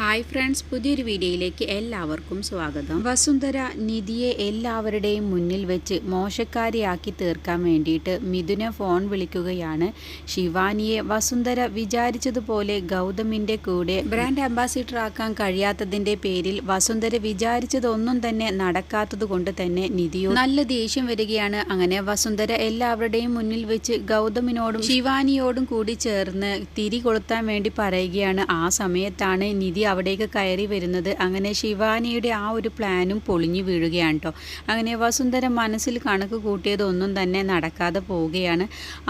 Hi friends പുതിയൊരു വീഡിയോയിലേക്ക് എല്ലാവർക്കും സ്വാഗതം. വസുന്ധര നിധിയെ എല്ലാവരുടെയും മുന്നിൽ വെച്ച് മോശക്കാരിയാക്കി തീർക്കാൻ വേണ്ടിയിട്ട് മിഥുനെ ഫോൺ വിളിക്കുകയാണ്. ശിവാനിയെ വസുന്ധര വിചാരിച്ചതുപോലെ ഗൗതമിന്റെ കൂടെ ബ്രാൻഡ് അംബാസിഡർ ആക്കാൻ കഴിയാത്തതിന്റെ പേരിൽ വസുന്ധര വിചാരിച്ചതൊന്നും തന്നെ നടക്കാത്തത് കൊണ്ട് തന്നെ നിധിയോ നല്ല ദേഷ്യം വരികയാണ്. അങ്ങനെ വസുന്ധര എല്ലാവരുടെയും മുന്നിൽ വെച്ച് ഗൗതമിനോടും ശിവാനിയോടും കൂടി ചേർന്ന് തിരി കൊളുത്താൻ വേണ്ടി പറയുകയാണ്. ആ സമയത്താണ് നിധി അവിടേക്ക് കയറി വരുന്നത്. അങ്ങനെ ശിവാനിയുടെ ആ ഒരു പ്ലാനും പൊളിഞ്ഞു വീഴുകയാണ് കേട്ടോ അങ്ങനെ വസുന്ധര മനസ്സിൽ കണക്ക് കൂട്ടിയതൊന്നും തന്നെ നടക്കാതെ പോവുകയാണ്.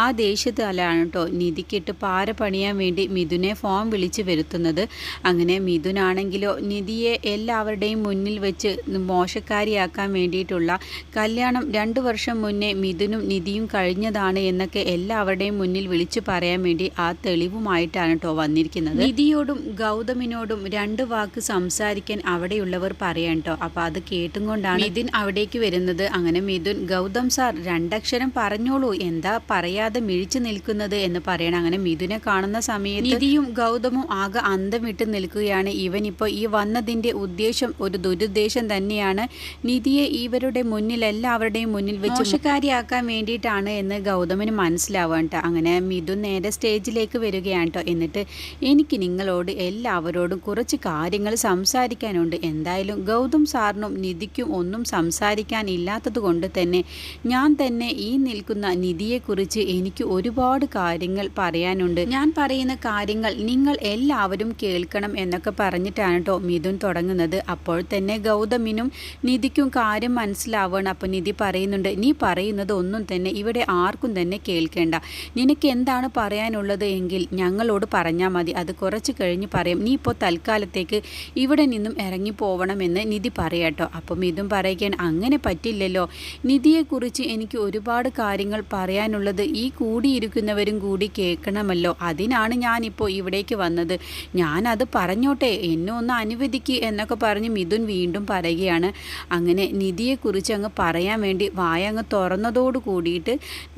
ആ ദേഷ്യത്തിലാണ് കേട്ടോ നിധിക്കിട്ട് പാര പണിയാൻ വേണ്ടി മിഥുനെ ഫോം വിളിച്ച് വരുത്തുന്നത്. അങ്ങനെ മിഥുനാണെങ്കിലോ നിധിയെ എല്ലാവരുടെയും മുന്നിൽ വെച്ച് മോശക്കാരിയാക്കാൻ വേണ്ടിയിട്ടുള്ള കല്യാണം രണ്ടു വർഷം മുന്നേ മിഥുനും നിധിയും കഴിഞ്ഞതാണ് എന്നൊക്കെ എല്ലാവരുടെയും മുന്നിൽ വിളിച്ചു പറയാൻ വേണ്ടി ആ തെളിവുമായിട്ടാണ് കേട്ടോ വന്നിരിക്കുന്നത്. നിധിയോടും ഗൗതമിനോടും രണ്ട് വാക്ക് സംസാരിക്കാൻ അവിടെയുള്ളവർ പറയാൻ കേട്ടോ അപ്പോൾ അത് കേട്ടും കൊണ്ടാണ് മിഥുൻ അവിടേക്ക് വരുന്നത്. അങ്ങനെ മിഥുൻ ഗൗതം സാർ രണ്ടക്ഷരം പറഞ്ഞോളൂ. എന്താ പറയാതെ മിഴിച്ചു നിൽക്കുന്നത്? എന്ന് പറയണം. അങ്ങനെ മിഥുനെ കാണുന്ന സമയത്ത് നിധിയും ഗൗതമും ആകെ അന്തം വിട്ട് നിൽക്കുകയാണ്. ഇവൻ ഇപ്പോൾ ഈ വന്നതിന്റെ ഉദ്ദേശം ഒരു ദുരുദ്ദേശം തന്നെയാണ്. നിധിയെ ഇവരുടെ മുന്നിൽ എല്ലാവരുടെയും മുന്നിൽ വെച്ച് മോശക്കാരിയാക്കാൻ വേണ്ടിയിട്ടാണ് എന്ന് ഗൗതമിന് മനസ്സിലാവാൻ ട്ടോ. അങ്ങനെ മിഥുൻ നേരെ സ്റ്റേജിലേക്ക് വരികയാണ് കേട്ടോ എന്നിട്ട് എനിക്ക് നിങ്ങളോട് എല്ലാവരോടും കുറച്ച് കാര്യങ്ങൾ സംസാരിക്കാനുണ്ട്. എന്തായാലും ഗൗതം സാറിനും നിധിക്കും ഒന്നും സംസാരിക്കാൻ ഇല്ലാത്തത് കൊണ്ട് തന്നെ ഞാൻ തന്നെ ഈ നിൽക്കുന്ന നിധിയെക്കുറിച്ച് എനിക്ക് ഒരുപാട് കാര്യങ്ങൾ പറയാനുണ്ട്. ഞാൻ പറയുന്ന കാര്യങ്ങൾ നിങ്ങൾ എല്ലാവരും കേൾക്കണം എന്നൊക്കെ പറഞ്ഞിട്ടാണ് കേട്ടോ മിഥുൻ തുടങ്ങുന്നത്. അപ്പോൾ തന്നെ ഗൗതമിനും നിധിക്കും കാര്യം മനസ്സിലാവണം. അപ്പോൾ നിധി പറയുന്നുണ്ട് നീ പറയുന്നത് ഒന്നും തന്നെ ഇവിടെ ആർക്കും തന്നെ കേൾക്കേണ്ട. നിനക്ക് എന്താണ് പറയാനുള്ളത് എങ്കിൽ ഞങ്ങളോട് പറഞ്ഞാൽ മതി. അത് കുറച്ച് കഴിഞ്ഞ് പറയാം. നീ ഇപ്പോൾ തൽക്കാലത്തേക്ക് ഇവിടെ നിന്നും ഇറങ്ങി പോവണമെന്ന് നിധി പറയട്ടോ. അപ്പം ഇതും പറയുകയാണ് അങ്ങനെ പറ്റില്ലല്ലോ. നിധിയെക്കുറിച്ച് എനിക്ക് ഒരുപാട് കാര്യങ്ങൾ പറയാനുള്ളത് ഈ കൂടിയിരിക്കുന്നവരും കൂടി കേൾക്കണമല്ലോ. അതിനാണ് ഞാനിപ്പോൾ ഇവിടേക്ക് വന്നത്. ഞാനത് പറഞ്ഞോട്ടെ. എന്നെ ഒന്ന് അനുവദിക്കുക എന്നൊക്കെ പറഞ്ഞ് മിഥുൻ വീണ്ടും പറയുകയാണ്. അങ്ങനെ നിധിയെക്കുറിച്ച് അങ്ങ് പറയാൻ വേണ്ടി വായ അങ്ങ് തുറന്നതോട് കൂടിയിട്ട്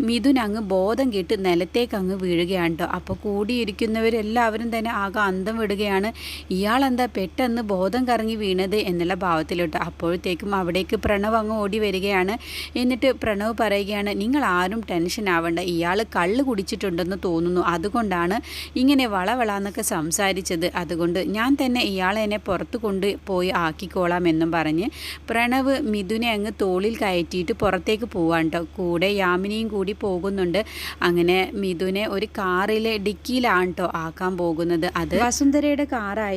മിഥുൻ അങ്ങ് ബോധം കെട്ട് നിലത്തേക്ക് അങ്ങ് വീഴുകയാണ് കേട്ടോ. അപ്പോൾ കൂടിയിരിക്കുന്നവരെല്ലാവരും തന്നെ ആകെ അന്തം വിടുകയാണ്. ഇയാളെന്താ പെട്ടെന്ന് ബോധം കറങ്ങി വീണത് എന്നുള്ള ഭാവത്തിലോട്ട് അപ്പോഴത്തേക്കും അവിടേക്ക് പ്രണവ് അങ്ങ് ഓടി വരികയാണ്. എന്നിട്ട് പ്രണവ് പറയുകയാണ് നിങ്ങൾ ആരും ടെൻഷൻ ആവണ്ട ഇയാൾ കള്ള് കുടിച്ചിട്ടുണ്ടെന്ന് തോന്നുന്നു. അതുകൊണ്ടാണ് ഇങ്ങനെ വളവളാന്നൊക്കെ സംസാരിച്ചത്. അതുകൊണ്ട് ഞാൻ തന്നെ ഇയാളെ എന്നെ പുറത്ത് കൊണ്ട് പോയി ആക്കിക്കോളാം എന്നും പറഞ്ഞ് പ്രണവ് മിഥുനെ അങ്ങ് തോളിൽ കയറ്റിയിട്ട് പുറത്തേക്ക് പോവാണ് കേട്ടോ കൂടെ യാമിനിയും കൂടി പോകുന്നുണ്ട്. അങ്ങനെ മിഥുനെ ഒരു കാറിലെ ഡിക്കിയിലാണ് കേട്ടോ ആക്കാൻ പോകുന്നത്. അത് വസുന്ധരയുടെ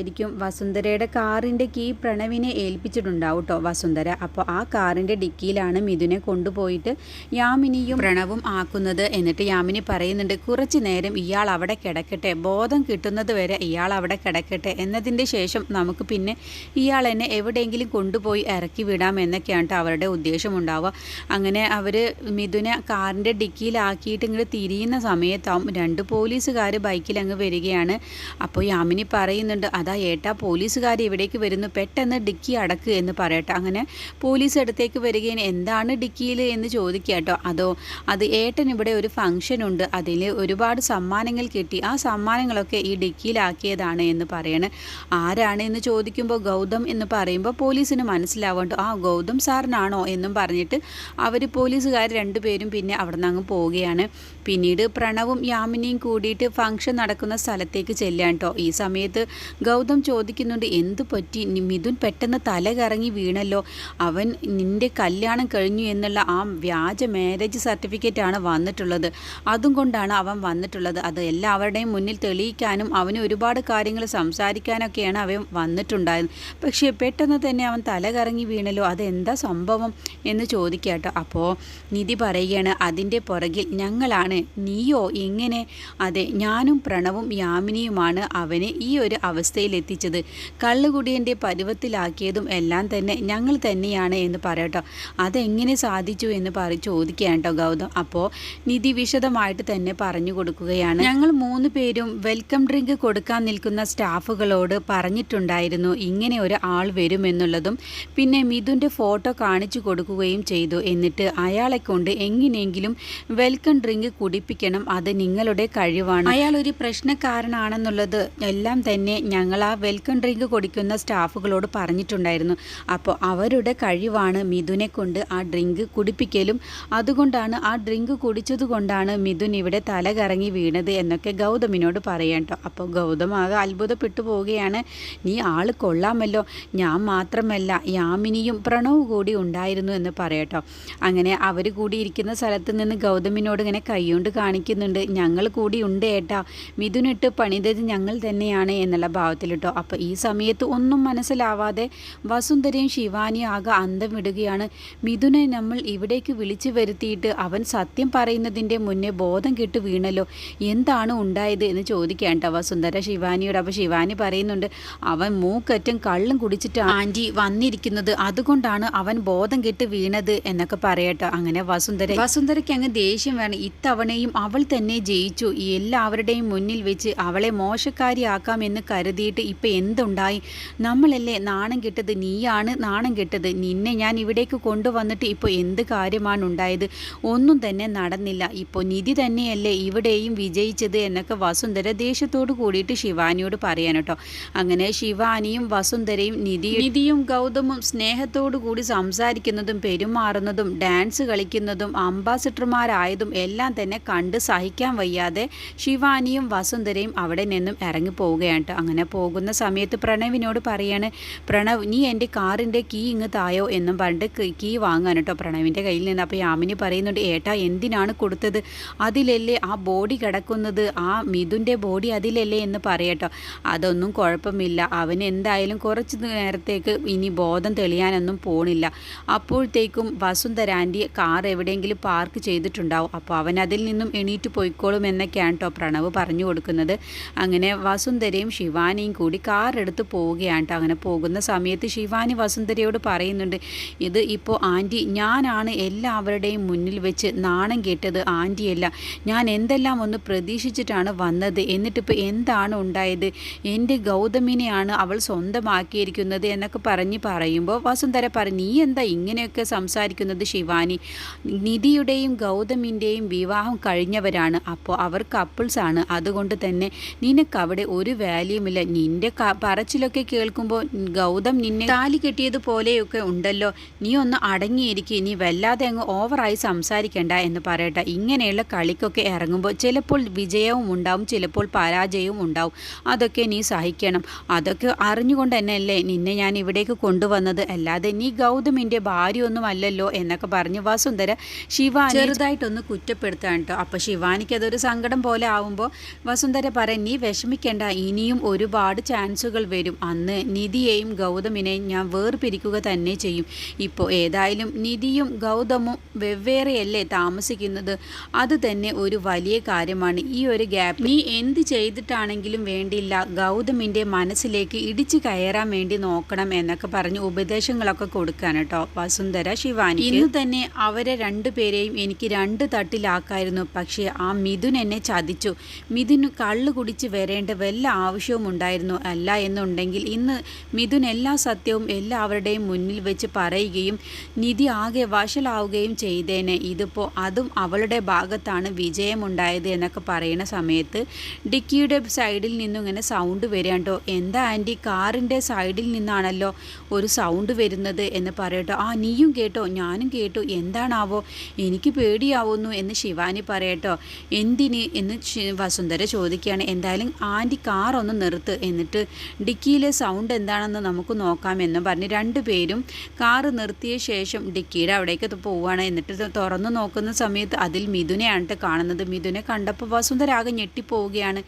കാറായിരിക്കും വസുന്ധരയുടെ കാറിന്റെ കീ പ്രണവിനെ ഏൽപ്പിച്ചിട്ടുണ്ടാവും കേട്ടോ വസുന്ധര. അപ്പോൾ ആ കാറിന്റെ ഡിക്കിയിലാണ് മിഥുനെ കൊണ്ടുപോയിട്ട് യാമിനിയും പ്രണവും ആക്കുന്നത് എന്നിട്ട് യാമിനി പറയുന്നുണ്ട് കുറച്ച് നേരം ഇയാൾ അവിടെ കിടക്കട്ടെ. ബോധം കിട്ടുന്നത് വരെ ഇയാൾ അവിടെ കിടക്കട്ടെ. എന്നതിന്റെ ശേഷം നമുക്ക് പിന്നെ ഇയാൾ എന്നെ എവിടെയെങ്കിലും കൊണ്ടുപോയി ഇറക്കി വിടാം എന്നൊക്കെയാണ് അവരുടെ ഉദ്ദേശമുണ്ടാവുക അങ്ങനെ അവർ മിഥുനെ കാറിന്റെ ഡിക്കിയിലാക്കിയിട്ട് ഇങ്ങോട്ട് തിരിയുന്ന സമയത്താവും രണ്ട് പോലീസുകാർ ബൈക്കിൽ അങ്ങ് വരികയാണ്. അപ്പോൾ യാമിനി പറയുന്നുണ്ട് അതാ ഏട്ടാ പോലീസുകാർ ഇവിടേക്ക് വരുന്നു. പെട്ടെന്ന് ഡിക്കി അടക്ക് എന്ന് പറയട്ടെ. അങ്ങനെ പോലീസ് അടുത്തേക്ക് വരികയും എന്താണ് ഡിക്കിയിൽ എന്ന് ചോദിക്കുക കേട്ടോ. അതോ അത് ഏട്ടൻ ഇവിടെ ഒരു ഫംഗ്ഷൻ ഉണ്ട്. അതിൽ ഒരുപാട് സമ്മാനങ്ങൾ കിട്ടി. ആ സമ്മാനങ്ങളൊക്കെ ഈ ഡിക്കിയിലാക്കിയതാണ് എന്ന് പറയണേ. ആരാണ് എന്ന് ചോദിക്കുമ്പോൾ ഗൗതം എന്ന് പറയുമ്പോൾ പോലീസിന് മനസ്സിലാവണ്ടോ. ആ ഗൗതം സാറിനാണോ എന്നും പറഞ്ഞിട്ട് അവർ പോലീസുകാർ രണ്ടുപേരും പിന്നെ അവിടെ നിന്ന് അങ്ങ് പോവുകയാണ്. പിന്നീട് പ്രണവും യാമിനിയും കൂടിയിട്ട് ഫംഗ്ഷൻ നടക്കുന്ന സ്ഥലത്തേക്ക് ചെല്ലുകയാണ് കേട്ടോ. ഈ സമയത്ത് ഗൗതം ചോദിക്കുന്നുണ്ട് എന്തു പറ്റി? മിഥുൻ പെട്ടെന്ന് തല കറങ്ങി വീണല്ലോ. അവൻ നിന്റെ കല്യാണം കഴിഞ്ഞു എന്നുള്ള ആ വ്യാജ മാരേജ് ആണ് വന്നിട്ടുള്ളത്. അതും കൊണ്ടാണ് അവൻ വന്നിട്ടുള്ളത്. അത് എല്ലാവരുടെയും മുന്നിൽ തെളിയിക്കാനും അവന് ഒരുപാട് കാര്യങ്ങൾ സംസാരിക്കാനൊക്കെയാണ് അവൻ വന്നിട്ടുണ്ടായത്. പക്ഷേ പെട്ടെന്ന് തന്നെ അവൻ തല കറങ്ങി വീണല്ലോ. അതെന്താ സംഭവം? എന്ന് ചോദിക്കാട്ടോ. അപ്പോൾ നിധി പറയുകയാണ് അതിന്റെ പുറകിൽ ഞങ്ങളാണ്. നീയോ? എങ്ങനെ? അതെ ഞാനും പ്രണവും യാമിനിയുമാണ്. അവനെ ഈ ഒരു അവസ്ഥയിൽ എത്തിച്ചത് കള്ളുകുടിയന്റെ പരുവത്തിലാക്കിയതും എല്ലാം തന്നെ ഞങ്ങൾ തന്നെയാണ് എന്ന് പറയട്ടോ. അതെങ്ങനെ സാധിച്ചു എന്ന് പറ ചോദിക്കുകയാണ് കേട്ടോ ഗൗതം. അപ്പോൾ നിധി വിശദമായിട്ട് തന്നെ പറഞ്ഞു കൊടുക്കുകയാണ്. ഞങ്ങൾ മൂന്ന് പേരും വെൽക്കം ഡ്രിങ്ക് കൊടുക്കാൻ നിൽക്കുന്ന സ്റ്റാഫുകളോട് പറഞ്ഞിട്ടുണ്ടായിരുന്നു ഇങ്ങനെ ഒരു ആൾ വരുമെന്നുള്ളതും പിന്നെ മിഥുന്റെ ഫോട്ടോ കാണിച്ചു കൊടുക്കുകയും ചെയ്തു. എന്നിട്ട് അയാളെ കൊണ്ട് എങ്ങനെയെങ്കിലും വെൽക്കം ഡ്രിങ്ക് കുടിപ്പിക്കണം അത് നിങ്ങളുടെ കഴിവാണ്. അയാൾ ഒരു പ്രശ്നക്കാരനാണെന്നുള്ളത് എല്ലാം തന്നെ ഞങ്ങൾ ഞങ്ങൾ ആ വെൽക്കം ഡ്രിങ്ക് കൊടുക്കുന്ന സ്റ്റാഫുകളോട് പറഞ്ഞിട്ടുണ്ടായിരുന്നു. അപ്പോൾ അവരുടെ കഴിവാണ് മിഥുനെ കൊണ്ട് ആ ഡ്രിങ്ക് കുടിപ്പിക്കലും. അതുകൊണ്ടാണ് ആ ഡ്രിങ്ക് കുടിച്ചത് കൊണ്ടാണ് മിഥുൻ ഇവിടെ തല കറങ്ങി വീണത് എന്നൊക്കെ ഗൗതമിനോട് പറയാം കേട്ടോ. അപ്പോൾ ഗൗതം ആകെ അത്ഭുതപ്പെട്ടു പോവുകയാണ്. നീ ആൾ കൊള്ളാമല്ലോ. ഞാൻ മാത്രമല്ല യാമിനിയും പ്രണവ് കൂടി ഉണ്ടായിരുന്നു എന്ന് പറയട്ടോ അങ്ങനെ അവർ കൂടി ഇരിക്കുന്ന സ്ഥലത്ത് നിന്ന് ഗൗതമിനോട് ഇങ്ങനെ കൈകൊണ്ട് കാണിക്കുന്നുണ്ട്. ഞങ്ങൾ കൂടി ഉണ്ട് ഏട്ടാ. മിഥുനിട്ട് പണിതത് ഞങ്ങൾ തന്നെയാണ് എന്നുള്ള ഭാവത്തിലിട്ടോ അപ്പോൾ ഈ സമയത്ത് ഒന്നും മനസ്സിലാവാതെ വസുന്ധരയും ശിവാനിയും ആകെ അന്തം വിടുകയാണ് മിഥുനെ നമ്മൾ ഇവിടേക്ക് വിളിച്ചു വരുത്തിയിട്ട് അവൻ സത്യം പറയുന്നതിന്റെ മുന്നേ ബോധം കെട്ട് വീണല്ലോ. എന്താണ് ഉണ്ടായത് എന്ന് ചോദിക്കാൻ കേട്ടോ വസുന്ധര ശിവാനിയോട്. അപ്പോൾ ശിവാനി പറയുന്നുണ്ട് അവൻ മൂക്കറ്റും കള്ളും കുടിച്ചിട്ട് ആന്റി വന്നിരിക്കുന്നത്. അതുകൊണ്ടാണ് അവൻ ബോധം കെട്ട് വീണത് എന്നൊക്കെ പറയട്ടോ. അങ്ങനെ വസുന്ധര വസുന്ധരയ്ക്ക് അങ്ങ് ദേഷ്യം വേണം. ഇത്തവണയും അവൾ തന്നെ ജയിച്ചു. എല്ലാവരുടെയും മുന്നിൽ വെച്ച് അവളെ മോശക്കാരിയാക്കാമെന്ന് കരുതിയിട്ട് ഇപ്പം എന്തുണ്ടായി? നമ്മളല്ലേ നാണം കെട്ടത് നീയാണ് നാണം കെട്ടത് നിന്നെ ഞാൻ ഇവിടേക്ക് കൊണ്ടുവന്നിട്ട് ഇപ്പോൾ എന്ത് കാര്യമാണ് ഉണ്ടായത്? ഒന്നും തന്നെ നടന്നില്ല. ഇപ്പോൾ നിധി തന്നെയല്ലേ ഇവിടെയും വിജയിച്ചത് എന്നൊക്കെ വസുന്ധര ദേഷ്യത്തോട് കൂടിയിട്ട് ശിവാനിയോട് പറയാൻ കേട്ടോ. അങ്ങനെ ശിവാനിയും വസുന്ധരയും നിധി നിധിയും ഗൗതമും സ്നേഹത്തോടു കൂടി സംസാരിക്കുന്നതും പെരുമാറുന്നതും ഡാൻസ് കളിക്കുന്നതും അംബാസിഡർമാരായതും എല്ലാം തന്നെ കണ്ട് സഹിക്കാൻ വയ്യാതെ ശിവാനിയും വസുന്ധരയും അവിടെ നിന്നും ഇറങ്ങി പോവുകയാണ് അങ്ങനെ പോകുന്ന സമയത്ത് പ്രണവിനോട് പറയാണ് പ്രണവ് നീ എന്റെ കാറിന്റെ കീ ഇങ്ങ് തായോ എന്നും പറഞ്ഞിട്ട് കീ വാങ്ങാൻ കേട്ടോ പ്രണവിന്റെ കയ്യിൽ നിന്ന്. അപ്പോൾ യാമിനി പറയുന്നുണ്ട് ഏട്ടാ എന്തിനാണ് കൊടുത്തത്? അതിലല്ലേ ആ ബോഡി കിടക്കുന്നത്? ആ മിഥുന്റെ ബോഡി അതിലല്ലേ? എന്ന് പറയട്ടോ അതൊന്നും കുഴപ്പമില്ല. അവൻ എന്തായാലും കുറച്ച് നേരത്തേക്ക് ഇനി ബോധം തെളിയാനൊന്നും പോണില്ല. അപ്പോഴത്തേക്കും വസുന്ധരാന്റെ കാർ എവിടെയെങ്കിലും പാർക്ക് ചെയ്തിട്ടുണ്ടാവും. അപ്പോൾ അവൻ അതിൽ നിന്നും എണീറ്റ് പോയിക്കോളും എന്നൊക്കെയാണ് കേട്ടോ പ്രണവ് പറഞ്ഞു കൊടുക്കുന്നത്. അങ്ങനെ വസുന്ധരയും ശിവാനിയും കൂടി കാർ എടുത്ത് പോവുകയാണ് കേട്ടോ അങ്ങനെ പോകുന്ന സമയത്ത് ശിവാനി വസുന്ധരയോട് പറയുന്നുണ്ട് ഇത് ഇപ്പോൾ ആന്റി ഞാനാണ് എല്ലാവരുടെയും മുന്നിൽ വെച്ച് നാണം കേട്ടത് ആന്റിയല്ല ഞാൻ എന്തെല്ലാം ഒന്ന് പ്രതീക്ഷിച്ചിട്ടാണ് വന്നത്? എന്നിട്ടിപ്പോൾ എന്താണ് ഉണ്ടായത്? എന്റെ ഗൗതമിനെയാണ് അവൾ സ്വന്തമാക്കിയിരിക്കുന്നത് എന്നൊക്കെ പറഞ്ഞ് പറയുമ്പോൾ വസുന്ധര പറഞ്ഞു നീ എന്താ ഇങ്ങനെയൊക്കെ സംസാരിക്കുന്നത് ശിവാനി? നിധിയുടെയും ഗൗതമിന്റെയും വിവാഹം കഴിഞ്ഞവരാണ്. അപ്പോൾ അവർ കപ്പിൾസാണ് അതുകൊണ്ട് തന്നെ നിനക്ക് അവിടെ ഒരു വാല്യൂമില്ല നിന്റെ പറച്ചിലൊക്കെ കേൾക്കുമ്പോൾ ഗൗതം നിന്നെ താലി കെട്ടിയതുപോലെയൊക്കെ ഉണ്ടല്ലോ. നീ ഒന്ന് അടങ്ങിയിരിക്കുക നീ വല്ലാതെ അങ്ങ് ഓവറായി സംസാരിക്കണ്ട എന്ന് പറയട്ടെ. ഇങ്ങനെയുള്ള കളിക്കൊക്കെ ഇറങ്ങുമ്പോൾ ചിലപ്പോൾ വിജയവും ഉണ്ടാവും ചിലപ്പോൾ പരാജയവും ഉണ്ടാവും. അതൊക്കെ നീ സഹിക്കണം. അതൊക്കെ അറിഞ്ഞുകൊണ്ട് തന്നെയല്ലേ നിന്നെ ഞാൻ ഇവിടേക്ക് കൊണ്ടുവന്നത്. അല്ലാതെ നീ ഗൗതമിന്റെ ഭാര്യയൊന്നും അല്ലല്ലോ എന്നൊക്കെ പറഞ്ഞ് വസുന്ധര ശിവാനി ചെറുതായിട്ടൊന്ന് കുറ്റപ്പെടുത്താൻ കേട്ടോ അപ്പോൾ ശിവാനിക്ക് അതൊരു സങ്കടം പോലെ ആവുമ്പോൾ വസുന്ധര പറയാൻ നീ വിഷമിക്കേണ്ട. ഇനിയും ഒരുപാട് ചാൻസുകൾ വരും. അന്ന് നിധിയെയും ഗൗതമിനെയും ഞാൻ വേർപിരിക്കുക തന്നെ ചെയ്യും. ഇപ്പോൾ ഏതായാലും നിധിയും ഗൗതമും വെവ്വേറെയല്ലേ താമസിക്കുന്നത്? അത് തന്നെ ഒരു വലിയ കാര്യമാണ്. ഈ ഒരു ഗ്യാപ്പ് നീ എന്ത് ചെയ്തിട്ടാണെങ്കിലും വേണ്ടിയില്ല ഗൗതമിന്റെ മനസ്സിലേക്ക് ഇടിച്ചു കയറാൻ വേണ്ടി നോക്കണം എന്നൊക്കെ പറഞ്ഞ് ഉപദേശങ്ങളൊക്കെ കൊടുക്കാൻ കേട്ടോ വസുന്ധര ശിവാനി. ഇന്ന് തന്നെ അവരെ രണ്ടുപേരെയും എനിക്ക് രണ്ട് തട്ടിലാക്കായിരുന്നു. പക്ഷേ ആ മിഥുൻ എന്നെ ചതിച്ചു. മിഥുന് കള്ളു കുടിച്ച് വരേണ്ട വല്ല ആവശ്യവും ഉണ്ടായിരുന്നു അല്ല എന്നുണ്ടെങ്കിൽ ഇന്ന് മിഥുൻ എല്ലാ സത്യവും എല്ലാവരുടെയും മുന്നിൽ വെച്ച് പറയുകയും നിധി ആകെ വഷളാവുകയും ചെയ്തേനെ. ഇതിപ്പോൾ അതും അവളുടെ ഭാഗത്താണ് വിജയമുണ്ടായത് എന്നൊക്കെ പറയുന്ന സമയത്ത് ഡിക്കിയുടെ സൈഡിൽ നിന്നും ഇങ്ങനെ സൗണ്ട് വരികണ്ടോ എന്താ ആന്റി? കാറിന്റെ സൈഡിൽ നിന്നാണല്ലോ ഒരു സൗണ്ട് വരുന്നത് എന്ന് പറയട്ടോ ആ നീയും കേട്ടോ ഞാനും കേട്ടു. എന്താണാവോ? എനിക്ക് പേടിയാവുന്നു എന്ന് ശിവാനി പറയട്ടോ എന്തിന്? എന്ന് വസുന്ധര ചോദിക്കുകയാണ്. എന്തായാലും ആന്റി കാറൊന്ന് നിർത്ത്. എന്നിട്ട് ഡിക്കിയിലെ സൗണ്ട് എന്താണെന്ന് നമുക്ക് നോക്കാമെന്നും പറഞ്ഞ് രണ്ട് പേരും കാറ് നിർത്തിയ ശേഷം ഡിക്കിയുടെ അവിടേക്ക് പോവുകയാണ്. എന്നിട്ട് തുറന്നു നോക്കുന്ന സമയത്ത് അതിൽ മിഥുനെയാണ് കാണുന്നത്. മിഥുനെ കണ്ടപ്പോൾ വസുന്ധര ആകെ ഞെട്ടിപ്പോവുകയാണ്.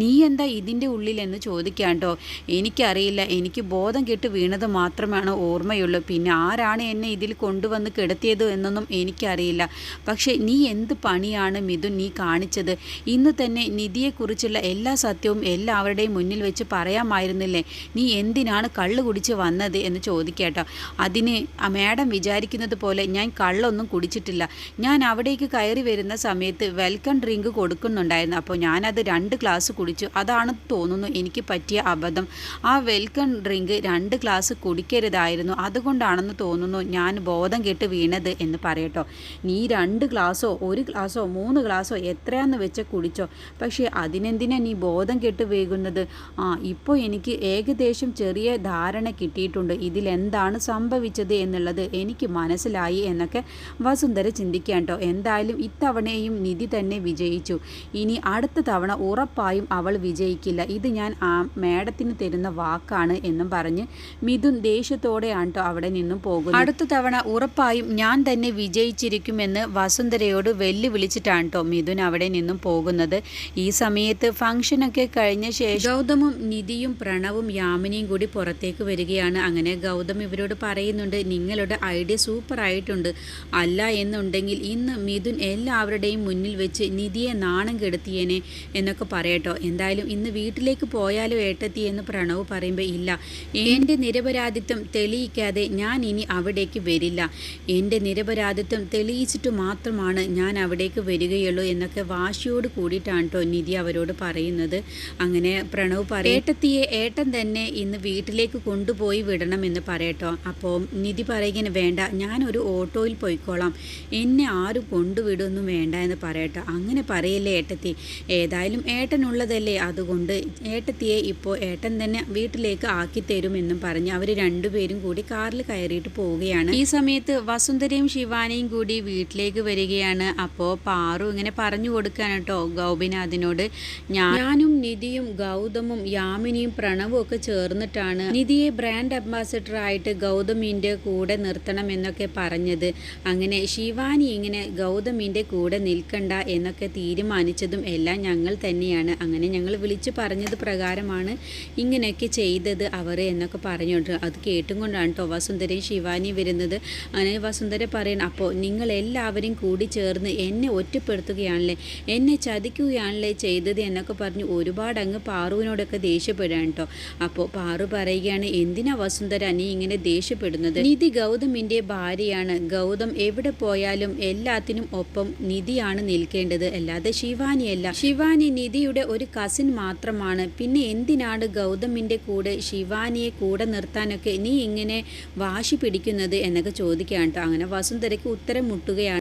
നീ എന്താ ഇതിന്റെ ഉള്ളിൽ എന്ന് ചോദിക്കാണ്ടോ എനിക്കറിയില്ല. എനിക്ക് ബോധം കെട്ട് വീണത് മാത്രമാണ് ഓർമ്മയുള്ളൂ. പിന്നെ ആരാണ് എന്നെ ഇതിൽ കൊണ്ടുവന്ന് കിടത്തിയത് എന്നൊന്നും എനിക്കറിയില്ല. പക്ഷേ നീ എന്ത് പണിയാണ് മിഥുൻ നീ കാണിച്ചത്? ഇന്ന് തന്നെ നിധിയെക്കുറിച്ചുള്ള എല്ലാ സത്യവും എല്ലാവരുടെയും മുന്നിൽ വെച്ച് പറയാമായിരുന്നില്ലേ? നീ എന്തിനാണ് കള്ള് കുടിച്ച് വന്നത് എന്ന് ചോദിക്കേട്ടോ അതിന് ആ മാഡം വിചാരിക്കുന്നത് പോലെ ഞാൻ കള്ളൊന്നും കുടിച്ചിട്ടില്ല. ഞാൻ അവിടേക്ക് കയറി വരുന്ന സമയത്ത് വെൽക്കം ഡ്രിങ്ക് കൊടുക്കുന്നുണ്ടായിരുന്നു. അപ്പോൾ ഞാനത് രണ്ട് ഗ്ലാസ് കുടിച്ചു. അതാണ് തോന്നുന്നു എനിക്ക് പറ്റിയ അബദ്ധം. ആ വെൽക്കം ഡ്രിങ്ക് രണ്ട് ഗ്ലാസ് കുടിക്കരുതായിരുന്നു. അതുകൊണ്ടാണെന്ന് തോന്നുന്നു ഞാൻ ബോധം കെട്ട് വീണത് എന്ന് പറയട്ടോ. നീ രണ്ട് ഗ്ലാസോ ഒരു ഗ്ലാസോ മൂന്ന് ഗ്ലാസോ എത്രയാന്ന് വെച്ച കുടിച്ചോ? പക്ഷേ അതിനെന്തിനാ നീ ബോധം കെട്ട് വീകുന്നത് ഇപ്പോൾ എനിക്ക് ഏകദേശം ചെറിയ ധാരണ കിട്ടിയിട്ടുണ്ട്. ഇതിലെന്താണ് സംഭവിച്ചത് എന്നുള്ളത് എനിക്ക് മനസ്സിലായി എന്നൊക്കെ വസുന്ധര ചിന്തിക്കാൻ കേട്ടോ. എന്തായാലും ഇത്തവണയും നിധി തന്നെ വിജയിച്ചു. ഇനി അടുത്ത തവണ ഉറപ്പായും അവൾ വിജയിക്കില്ല. ഇത് ഞാൻ ആ മേഡത്തിന് തരുന്ന വാക്കാണ് എന്നും പറഞ്ഞ് മിഥുൻ ദേഷ്യത്തോടെയാണ് കേട്ടോ അവിടെ നിന്നും പോകുന്നത്. അടുത്ത തവണ ഉറപ്പായും ഞാൻ തന്നെ വിജയിച്ചിരിക്കുമെന്ന് വസുന്ധരയോട് വെല്ലുവിളിച്ചിട്ടാണ് കേട്ടോ മിഥുൻ അവിടെ നിന്നും പോകുന്നത്. ഈ സമയത്ത് ഫംഗ്ഷനൊക്കെ കഴിഞ്ഞ ശേഷം ഗൗതമും നിധിയും പ്രണവും യാമിനിയും കൂടി പുറത്തേക്ക് വരികയാണ്. അങ്ങനെ ഗൗതം ഇവരോട് പറയുന്നുണ്ട് നിങ്ങളുടെ ഐഡിയ സൂപ്പർ ആയിട്ടുണ്ട് അല്ല എന്നുണ്ടെങ്കിൽ ഇന്ന് മിഥുൻ എല്ലാവരുടെയും മുന്നിൽ വെച്ച് നിധിയെ നാണം കെടുത്തിയേനെ എന്നൊക്കെ പറയട്ടോ. എന്തായാലും ഇന്ന് വീട്ടിലേക്ക് പോയാലോ ഏട്ടത്തി എന്ന് പ്രണവ് പറയുമ്പോൾ ഇല്ല. എന്റെ നിരപരാധിത്വം തെളിയിക്കാതെ ഞാൻ ഇനി അവിടേക്ക് വരില്ല. എന്റെ നിരപരാധിത്വം തെളിയിച്ചിട്ട് മാത്രമാണ് ഞാൻ അവിടേക്ക് വരികയുള്ളൂ എന്നൊക്കെ വാശിയോട് കൂടിയിട്ടാണ് കേട്ടോ നിധി അവരോട് പറയുന്നത്. അങ്ങനെ പ്രണവ് പറയും ഏട്ടത്തിയെ ഏട്ടൻ തന്നെ ഇന്ന് വീട്ടിലേക്ക് കൊണ്ടുപോയി വിടണം എന്ന് പറയട്ടോ. അപ്പോൾ നിധി പറയുകയാണ് വേണ്ട ഞാനൊരു ഓട്ടോയിൽ പോയിക്കോളാം. എന്നെ ആരും കൊണ്ടുവിടൊന്നും വേണ്ട എന്ന് പറയട്ടോ. അങ്ങനെ പറയല്ലേ ഏട്ടത്തി. ഏതായാലും ഏട്ടനുള്ളതല്ലേ അതുകൊണ്ട് ഏട്ടത്തിയെ ഇപ്പോൾ ഏട്ടൻ തന്നെ വീട്ടിലേക്ക് ആക്കി തരുമെന്നും പറഞ്ഞ് അവർ രണ്ടുപേരും കൂടി കാറിൽ കയറിയിട്ട് പോവുകയാണ്. ഈ സമയത്ത് വസുന്ധരയും ശിവാനിയും കൂടി വീട്ടിലേക്ക് വരികയാണ്. അപ്പോൾ പാറു ഇങ്ങനെ പറഞ്ഞു കൊടുക്കാൻ കേട്ടോ ഗൗബിനാഥിനോട് ഞാനും നിധിയും ഗൗതമും യാമിനിയും പ്രണവും ഒക്കെ ചേർന്നിട്ടാണ് നിധിയെ ബ്രാൻഡ് അംബാസിഡർ ആയിട്ട് ഗൗതമിന്റെ കൂടെ നിർത്തണം എന്നൊക്കെ പറഞ്ഞത്. അങ്ങനെ ശിവാനി ഇങ്ങനെ ഗൗതമിന്റെ കൂടെ നിൽക്കണ്ട എന്നൊക്കെ തീരുമാനിച്ചതും എല്ലാം ഞങ്ങൾ തന്നെയാണ്. അങ്ങനെ ഞങ്ങൾ വിളിച്ചു പറഞ്ഞത് പ്രകാരമാണ് ഇങ്ങനെയൊക്കെ ചെയ്തത് അവർ എന്നൊക്കെ പറഞ്ഞുകൊണ്ട്. അത് കേട്ടും കൊണ്ടാണ് കേട്ടോ വസുന്ധരയും ശിവാനിയും വരുന്നത്. അങ്ങനെ വസുന്ധര പറയണം അപ്പോൾ നിങ്ങൾ എല്ലാവരും കൂടി ചേർന്ന് എന്നെ ഒറ്റപ്പെടുത്തുകയാണല്ലേ? എന്നെ ചതിക്കുകയാണല്ലേ ചെയ്തത്? എന്നൊക്കെ പറഞ്ഞു ഒരുപാട് അങ്ങ് പാറുവിനോടൊക്കെ ദേഷ്യപ്പെടുകയാണ് കേട്ടോ. അപ്പോൾ പാറു പറയുകയാണ് എന്തിനാ വസുന്ധര നീ ഇങ്ങനെ ദേഷ്യപ്പെടുന്നത്? നിധി ഗൗതമിന്റെ ഭാര്യയാണ്. ഗൗതം എവിടെ പോയാലും എല്ലാത്തിനും ഒപ്പം നിധിയാണ് നിൽക്കേണ്ടത്. അല്ലാതെ ശിവാനിയല്ല ശിവാനി നിധിയുടെ ഒരു കസിൻ മാത്രമാണ്. പിന്നെ എന്തിനാണ് ഗൗതമിന്റെ കൂടെ ശിവാനിയെ കൂടെ നിർത്താനൊക്കെ നീ ഇങ്ങനെ വാശി പിടിക്കുന്നത്? എന്നൊക്കെ ചോദിക്കുകയാണ് കേട്ടോ. അങ്ങനെ വസുന്ധരയ്ക്ക് ഉത്തരം മുട്ടുകയാണ്.